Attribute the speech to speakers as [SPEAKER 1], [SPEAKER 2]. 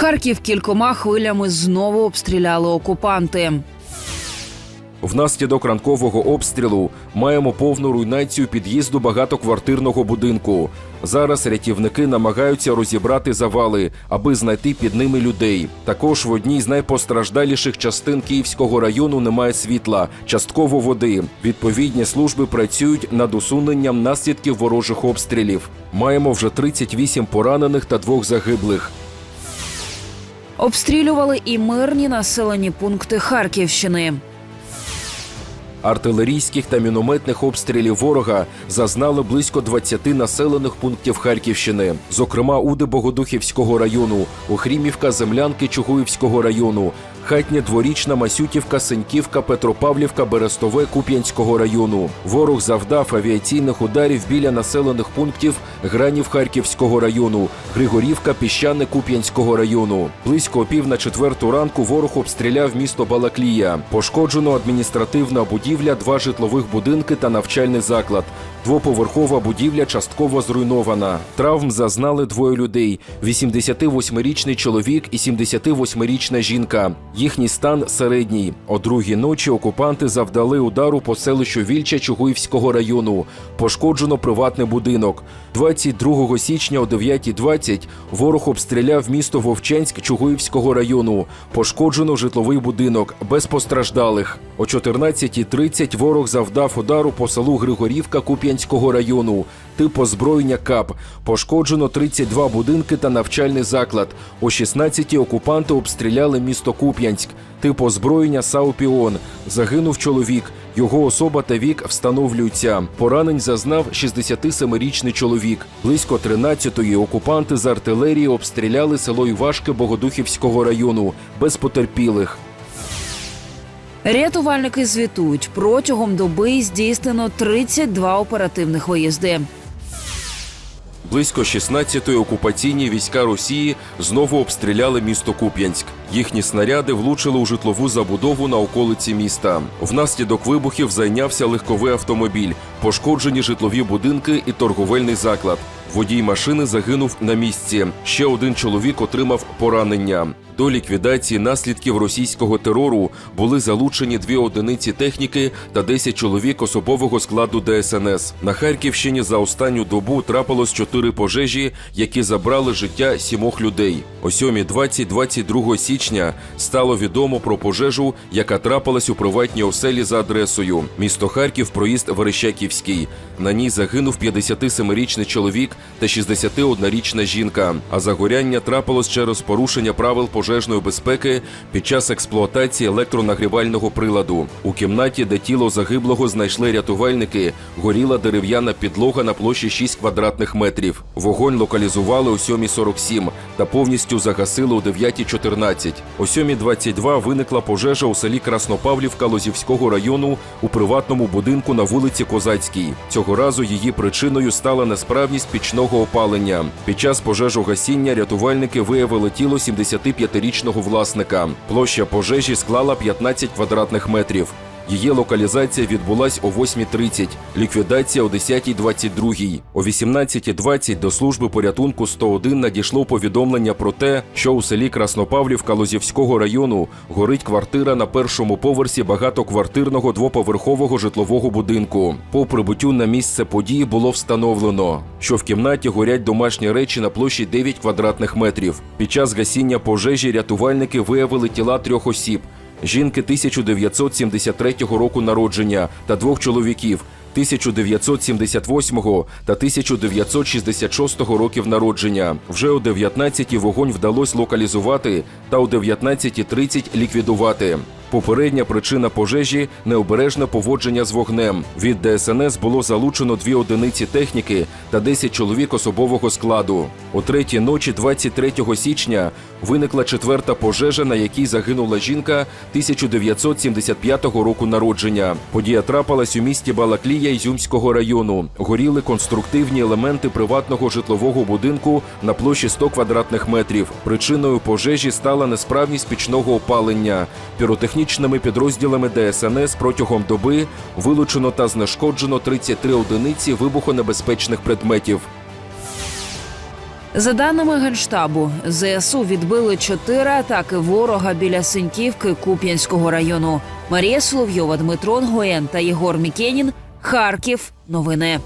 [SPEAKER 1] Харків кількома хвилями знову обстріляли окупанти.
[SPEAKER 2] Внаслідок ранкового обстрілу маємо повну руйнацію під'їзду багатоквартирного будинку. Зараз рятівники намагаються розібрати завали, аби знайти під ними людей. Також в одній з найпостраждаліших частин Київського району немає світла, частково води. Відповідні служби працюють над усуненням наслідків ворожих обстрілів. Маємо вже 38 поранених та двох загиблих.
[SPEAKER 1] Обстрілювали і мирні населені пункти Харківщини.
[SPEAKER 2] Артилерійських та мінометних обстрілів ворога зазнали близько 20 населених пунктів Харківщини, зокрема Уди Богодухівського району, Охрімівка, Землянки Чугуївського району, Хатня Дворічна, Масютівка, Сеньківка, Петропавлівка, Берестове Куп'янського району. Ворог завдав авіаційних ударів біля населених пунктів Гранів Харківського району, Григорівка, Піщане Куп'янського району. Близько пів на четверту ранку ворог обстріляв місто Балаклія. Пошкоджено адміністративна будівля, два житлових будинки та навчальний заклад. Двоповерхова будівля частково зруйнована. Травм зазнали двоє людей: 88-річний чоловік і 78-річна жінка. Їхній стан середній. О другій ночі окупанти завдали удару по селищу Вільча Чугуївського району. Пошкоджено приватний будинок. 22 січня о 9.20 ворог обстріляв місто Вовчанськ Чугуївського району. Пошкоджено житловий будинок без постраждалих. О 14.30 ворог завдав удару по селу Григорівка Куп'янського району. Тип озброєння КАП. Пошкоджено 32 будинки та навчальний заклад. О 16-ті окупанти обстріляли місто Куп'янськ. Тип озброєння САУ-Піон. Загинув чоловік. Його особа та вік встановлюються. Поранень зазнав 67-річний чоловік. Близько 13-ї окупанти з артилерії обстріляли село Івашки Богодухівського району без потерпілих.
[SPEAKER 1] Рятувальники звітують, протягом доби здійснено 32 оперативних виїзди.
[SPEAKER 2] Близько 16-ї окупаційні війська Росії знову обстріляли місто Куп'янськ. Їхні снаряди влучили у житлову забудову на околиці міста. Внаслідок вибухів зайнявся легковий автомобіль, пошкоджені житлові будинки і торговельний заклад. Водій машини загинув на місці. Ще один чоловік отримав поранення. До ліквідації наслідків російського терору були залучені дві одиниці техніки та 10 чоловік особового складу ДСНС. На Харківщині за останню добу трапилось чотири пожежі, які забрали життя сімох людей. О 7.20 22 січня стало відомо про пожежу, яка трапилась у приватній оселі за адресою місто Харків, проїзд Верещаківський. На ній загинув 57-річний чоловік та 61-річна жінка. А загоряння трапилось через порушення правил пожежної безпеки під час експлуатації електронагрівального приладу. У кімнаті, де тіло загиблого знайшли рятувальники, горіла дерев'яна підлога на площі 6 квадратних метрів. Вогонь локалізували о 7.47 та повністю загасили о 9.14. О 7.22 виникла пожежа у селі Краснопавлівка Лозівського району у приватному будинку на вулиці Козацькій. Цього разу її причиною стала несправність пічного опалення. Під час пожежогасіння рятувальники виявили тіло 75-річного власника. Площа пожежі склала 15 квадратних метрів. Її локалізація відбулась о 8.30, ліквідація о 10.22. О 18.20 до служби порятунку 101 надійшло повідомлення про те, що у селі Краснопавлівка Лозівського району горить квартира на першому поверсі багатоквартирного двоповерхового житлового будинку. По прибуттю на місце події було встановлено, що в кімнаті горять домашні речі на площі 9 квадратних метрів. Під час гасіння пожежі рятувальники виявили тіла трьох осіб жінки 1973 року народження та двох чоловіків 1978 та 1966 років народження. Вже о 19-ті вогонь вдалося локалізувати та о 19.30 ліквідувати. Попередня причина пожежі необережне поводження з вогнем. Від ДСНС було залучено дві одиниці техніки та 10 чоловік особового складу. О третій ночі, 23 січня, виникла четверта пожежа, на якій загинула жінка 1975 року народження. Подія трапилась у місті Балаклія Ізюмського району. Горіли конструктивні елементи приватного житлового будинку на площі 100 квадратних метрів. Причиною пожежі стала несправність пічного опалення. Піротехнічними підрозділами ДСНС протягом доби вилучено та знешкоджено 33 одиниці вибухонебезпечних предметів.
[SPEAKER 1] За даними генштабу, ЗСУ відбили чотири атаки ворога біля Синьківки Куп'янського району. Марія Соловйова, Дмитро Нгоєн та Єгор Мікенін. Харків. Новини.